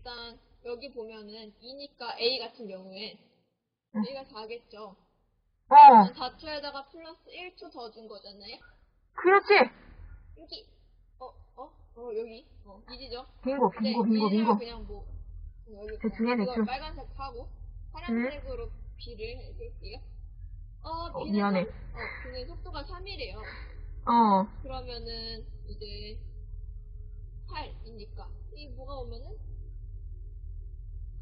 일단 여기 보면은 2니까 A 같은 경우에 응. A가 4겠죠. 어, 4초에다가 플러스 1초 더 준 거잖아요. 그렇지. 여기 어 어? 어 여기 어 이지죠? 빙고, 네, 빙고, 빙고, 이지를 빙고. 그냥 뭐 여기 대충 해, 이걸 대충. 빨간색 하고 파란색으로 B를 해줄게요. 어, 어, B는 미안해. 속- 어, B는 속도가 3이래요. 어, 그러면은 이제 8이니까 이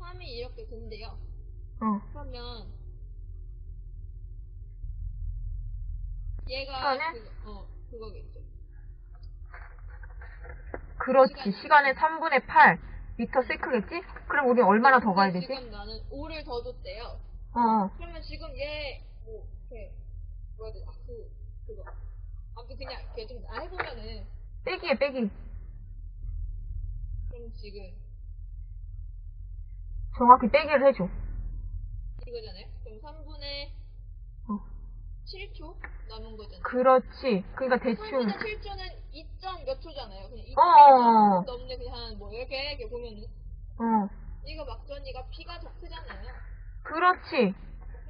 3이 이렇게 된대요. 어. 그러면 얘가 시간에? 그거, 어 그거겠죠. 그렇지. 시간의 3분의 8. 미터 세크겠지? 그럼 우리 얼마나 더 가야 되지? 지금 나는 5를 더 줬대요. 어, 어. 그러면 지금 얘 뭐 이렇게 뭐야 돼? 아그 그거 아무튼 그냥 이렇게 좀 아, 해보면은 빼기에 빼기. 그럼 지금 정확히 빼기를 해줘. 이거잖아요. 그럼 3분의 어. 7초 남은 거잖아요. 그렇지. 그러니까 대충. 3분의 7초는 2점 몇 초잖아요. 그냥 2점 어. 넘네 그냥 한뭐 이렇게 이렇게 보면은 어. 이거 막전이가 피가 더 크잖아요. 그렇지.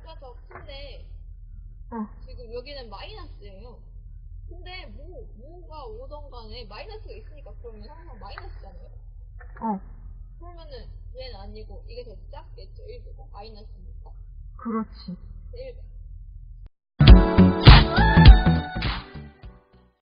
피가 더 큰데 어. 지금 여기는 마이너스예요. 근데 뭐 뭐가 오던 간에 마이너스가 있으니까 그러면 항상 마이너스잖아요. 어. 얘는 아니고 이게 더 작겠죠. 1보다 마이너스니까 그렇지. 1배.